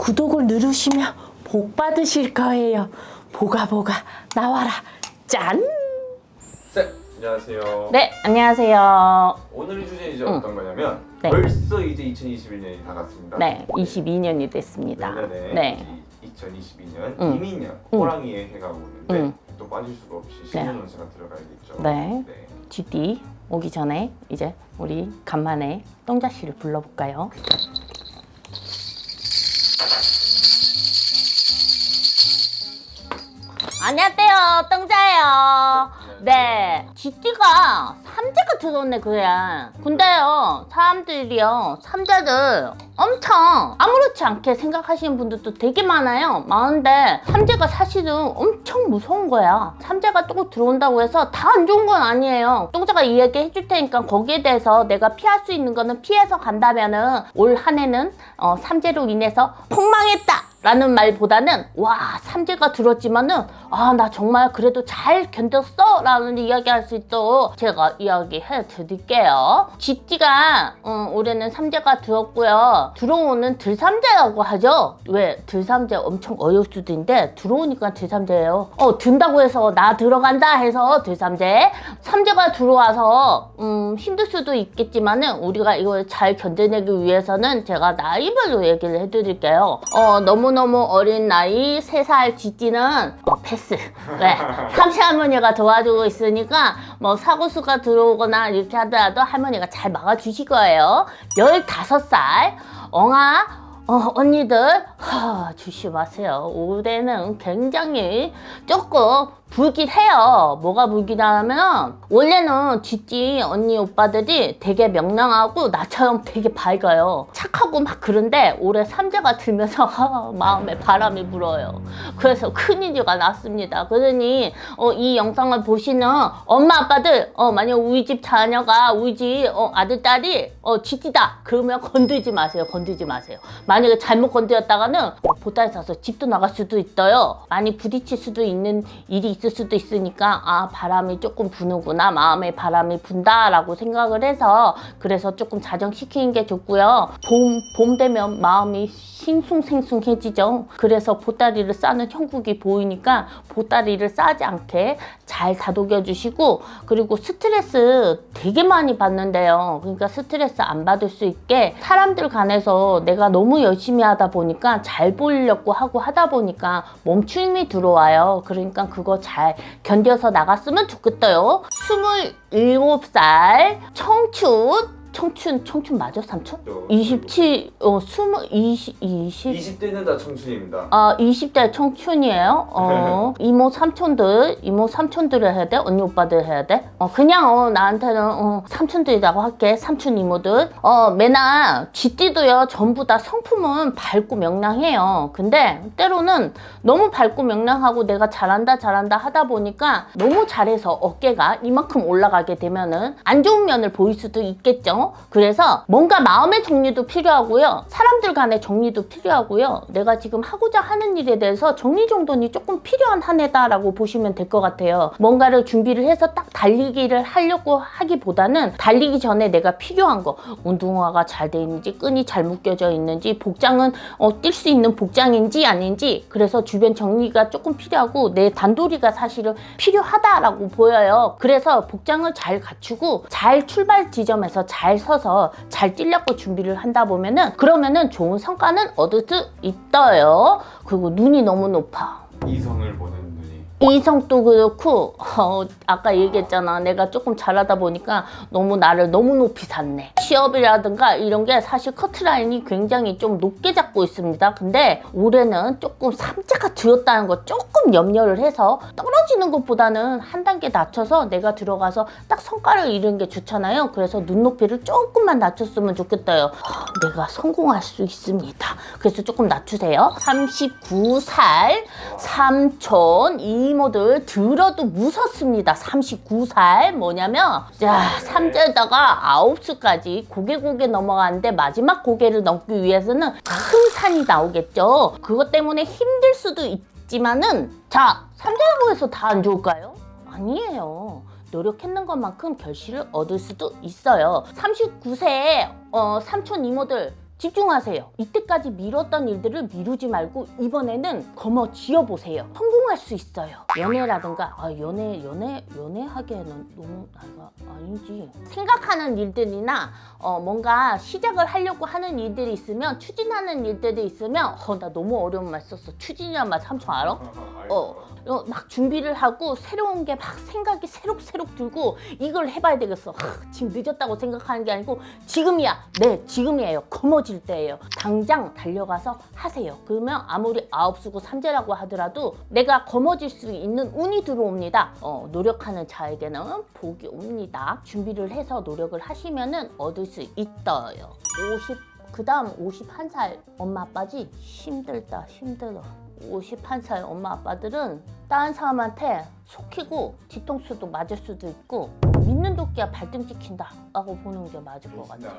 구독을 누르시면 복 받으실 거예요. 보가 보가 나와라. 짠! 네, 안녕하세요. 네, 안녕하세요. 오늘의 주제 이제 응. 어떤 거냐면 네. 벌써 이제 2021년이 다 갔습니다. 네, 22년이 됐습니다. 내년에 네. 2022년 응. 이민년 응. 호랑이의 해가 오는데 응. 또 빠질 수가 없이 네. 신년 운세가 들어가야겠죠. 네. GD 오기 전에 이제 우리 간만에 똥자 씨를 불러볼까요? 안녕하세요, 똥자예요. 네, GD가 삼재가 들어오네 그래. 근데요, 사람들이요, 삼재들 엄청 아무렇지 않게 생각하시는 분들도 되게 많아요. 많은데 삼재가 사실은 엄청 무서운 거야. 삼재가 또 들어온다고 해서 다 안 좋은 건 아니에요. 똥자가 이야기 해줄 테니까 거기에 대해서 내가 피할 수 있는 거는 피해서 간다면은 올 한 해는 어, 삼재로 인해서 폭망했다. 라는 말보다는 와 삼재가 들었지만은 아 나 정말 그래도 잘 견뎠어? 라는 이야기 할 수 있도록 제가 이야기해 드릴게요. 쥐띠가 음, 올해는 삼재가 들었고요. 들어오는 들삼재라고 하죠? 왜 들삼재 엄청 어려울 수도 있는데 들어오니까 들삼재예요. 어 든다고 해서 나 들어간다 해서 들삼재. 삼재가 들어와서 음, 힘들 수도 있겠지만은 우리가 이걸 잘 견뎌내기 위해서는 제가 나이별로 얘기를 해드릴게요. 어 너무 너무 어린 나이 3살 쥐띠는 어, 패스. 왜 삼시 할머니가 도와주고 있으니까 뭐 사고수가 들어오거나 이렇게 하더라도 할머니가 잘 막아주실 거예요. 15살. 엉아 어, 언니들 하, 조심하세요. 올해는 굉장히 조금 불길해요. 뭐가 불길하냐면 원래는 쥐띠 언니 오빠들이 되게 명랑하고 나처럼 되게 밝아요. 착하고 막 그런데 올해 삼재가 들면서 하, 마음에 바람이 불어요. 그래서 큰일이가 났습니다. 그러니 어, 이 영상을 보시는 엄마 아빠들 어, 만약 우리 집 자녀가 우리 집 어, 아들 딸이 어, 쥐띠다 그러면 건들지 마세요. 건들지 마세요. 만약에 잘못 건드렸다가는 어, 보따리 싸서 집도 나갈 수도 있어요. 많이 부딪힐 수도 있는 일이 있을 수도 있으니까 아 바람이 조금 부는구나 마음에 바람이 분다 라고 생각을 해서 그래서 조금 자정시키는 게 좋고요. 봄, 봄 되면 마음이 싱숭생숭해지죠. 그래서 보따리를 싸는 형국이 보이니까 보따리를 싸지 않게 잘 다독여 주시고 그리고 스트레스 되게 많이 받는데요. 그러니까 스트레스 안 받을 수 있게 사람들 간에서 내가 너무 열심히 하다 보니까 잘 보이려고 하고 하다 보니까 멈춤이 들어와요. 그러니까 그거 잘 견뎌서 나갔으면 좋겠어요. 27살 청춘 청춘 청춘 맞아 삼촌? 27, 어, 20, 20, 20, 20대는 다 청춘입니다. 아, 20대 청춘이에요. 어, 이모 삼촌들, 이모 삼촌들을 해야 돼? 언니 오빠들 해야 돼? 어, 그냥 어, 나한테는 어, 삼촌들이라고 할게. 삼촌 이모들. 어, 맨날 쥐띠도요. 전부 다 성품은 밝고 명랑해요. 근데 때로는 너무 밝고 명랑하고 내가 잘한다 잘한다 하다 보니까 너무 잘해서 어깨가 이만큼 올라가게 되면은 안 좋은 면을 보일 수도 있겠죠. 그래서 뭔가 마음의 정리도 필요하고요. 사람들 간의 정리도 필요하고요. 내가 지금 하고자 하는 일에 대해서 정리정돈이 조금 필요한 한 해다라고 보시면 될 것 같아요. 뭔가를 준비를 해서 딱 달리기를 하려고 하기보다는 달리기 전에 내가 필요한 거 운동화가 잘 돼 있는지 끈이 잘 묶여져 있는지 복장은 어, 뛸 수 있는 복장인지 아닌지 그래서 주변 정리가 조금 필요하고 내 단도리가 사실은 필요하다라고 보여요. 그래서 복장을 잘 갖추고 잘 출발 지점에서 잘 서서 잘 뛰려고 준비를 한다 보면은 그러면은 좋은 성과는 얻을 수 있어요. 그리고 눈이 너무 높아. 이성을 보는 이성도 그렇고 어, 아까 얘기했잖아. 내가 조금 잘하다 보니까 너무 나를 너무 높이 샀네. 취업이라든가 이런 게 사실 커트라인이 굉장히 좀 높게 잡고 있습니다. 근데 올해는 조금 삼자가 들었다는 거 조금 염려를 해서 떨어지는 것보다는 한 단계 낮춰서 내가 들어가서 딱 성과를 이루는 게 좋잖아요. 그래서 눈높이를 조금만 낮췄으면 좋겠어요. 아, 내가 성공할 수 있습니다. 그래서 조금 낮추세요. 39살 삼촌 이모들 들어도 무섭습니다. 39살 뭐냐면 자 삼재다가 아홉 수까지 고개 고개 넘어가는데 마지막 고개를 넘기 위해서는 큰 산이 나오겠죠. 그것 때문에 힘들 수도 있지만은 자 삼재라고 해서 다 안 좋을까요? 아니에요. 노력했는 것만큼 결실을 얻을 수도 있어요. 39세에 어, 삼촌 이모들 집중하세요. 이때까지 미뤘던 일들을 미루지 말고 이번에는 거머 지어보세요. 성공할 수 있어요. 연애라든가 아 연애 연애 연애하기에는 너무 나이가 아니지. 생각하는 일들이나 어, 뭔가 시작을 하려고 하는 일들이 있으면 추진하는 일들이 있으면 어, 나 너무 어려운 말 썼어. 추진이란 말 삼촌 알아? 어. 어, 막 준비를 하고 새로운 게 막 생각이 새록새록 들고 이걸 해봐야 되겠어. 하, 지금 늦었다고 생각하는 게 아니고 지금이야. 네, 지금이에요. 거머 질 때예요. 당장 달려가서 하세요. 그러면 아무리 아홉수고 삼재라고 하더라도 내가 거머질 수 있는 운이 들어옵니다. 어, 노력하는 자에게는 복이 옵니다. 준비를 해서 노력을 하시면은 얻을 수 있어요. 50, 그 다음 51살 엄마 아빠지? 힘들다, 힘들어. 51살 엄마 아빠들은 다른 사람한테 속히고 뒤통수도 맞을 수도 있고 믿는 도끼야 발등 찍힌다 라고 보는 게 맞을 것 같아요.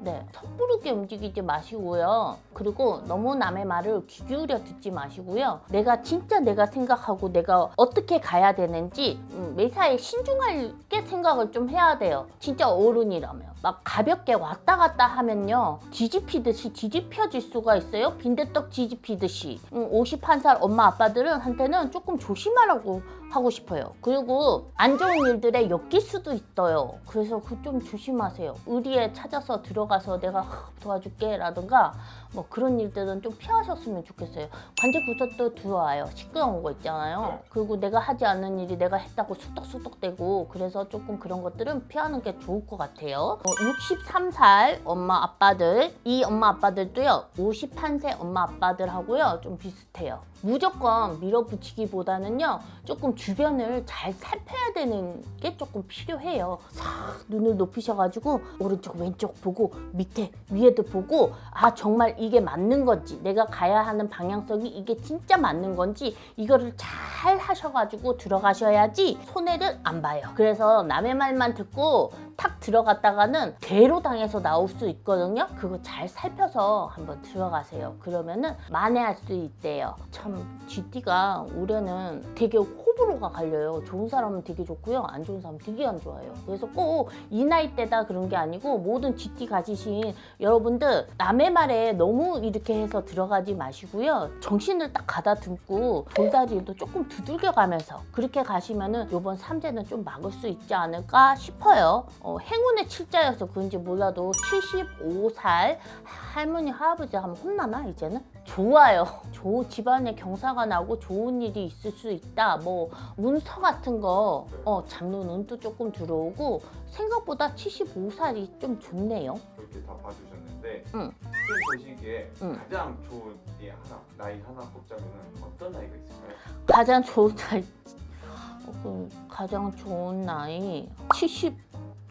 네 섣부르게 움직이지 마시고요. 그리고 너무 남의 말을 귀 기울여 듣지 마시고요. 내가 진짜 내가 생각하고 내가 어떻게 가야 되는지 음, 매사에 신중하게 생각을 좀 해야 돼요. 진짜 어른이라면. 막 가볍게 왔다 갔다 하면요. 뒤집히듯이 뒤집혀질 수가 있어요. 빈대떡 뒤집히듯이. 음, 50 21살 엄마 아빠들은 한테는 조금 조심하라고 하고 싶어요. 그리고 안 좋은 일들에 엮일 수도 있어요. 그래서 그 좀 조심하세요. 의리에 찾아서 들어가서 내가 도와줄게 라든가 뭐 그런 일들은 좀 피하셨으면 좋겠어요. 관제 구조도 들어와요. 시끄러운 거 있잖아요. 네. 그리고 내가 하지 않은 일이 내가 했다고 수덕수덕대고 그래서 조금 그런 것들은 피하는 게 좋을 것 같아요. 어, 63살 엄마 아빠들 이 엄마 아빠들도요. 51세 엄마 아빠들하고요. 좀 비슷해요. 무조건 밀어붙이기보다는요 조금 주변을 잘 살펴야 되는 게 조금 필요해요. 싹 눈을 높이셔가지고 오른쪽 왼쪽 보고 밑에 위에도 보고 아 정말 이게 맞는 건지 내가 가야 하는 방향성이 이게 진짜 맞는 건지 이거를 잘 하셔가지고 들어가셔야지 손해를 안 봐요. 그래서 남의 말만 듣고 탁 들어갔다가는 대로 당해서 나올 수 있거든요. 그거 잘 살펴서 한번 들어가세요. 그러면은 만회할 수 있대요. 참 GT가 올해는 되게 호 불호가 갈려요. 좋은 사람은 되게 좋고요. 안 좋은 사람은 되게 안 좋아요. 그래서 꼭 이 나이 때다 그런 게 아니고 모든 GT 가지신 여러분들 남의 말에 너무 이렇게 해서 들어가지 마시고요. 정신을 딱 가다듬고 돌다리도 조금 두들겨 가면서 그렇게 가시면은 요번 삼재는 좀 막을 수 있지 않을까 싶어요. 어, 행운의 칠자여서 그런지 몰라도 75살 할머니 할아버지 하면 혼나나 이제는? 좋아요. 조 집안에 경사가 나고 좋은 일이 있을 수 있다. 뭐 문서 같은 거 어, 잡는 운도 조금 들어오고 생각보다 75살이 좀 좋네요. 그렇게 다 봐주셨는데 응. 선생님 보시기에 응. 가장 좋은 이 하나 나이 하나 꼽자면은 어떤 나이가 있을까요? 가장 좋은 나이 어, 그 가장 좋은 나이 70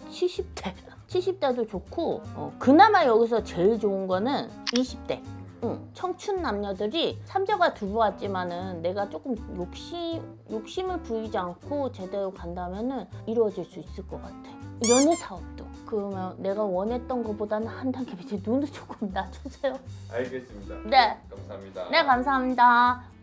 70대 70대도 좋고 어, 그나마 여기서 제일 좋은 거는 20대 응, 청춘 남녀들이 삼자가 들어왔지만은 내가 조금 욕심 욕심을 부리지 않고 제대로 간다면은 이루어질 수 있을 것 같아. 연애 사업도 그러면 내가 원했던 것보다는 한 단계 밑에 눈을 조금 낮추세요. 알겠습니다. 네. 감사합니다. 네 감사합니다.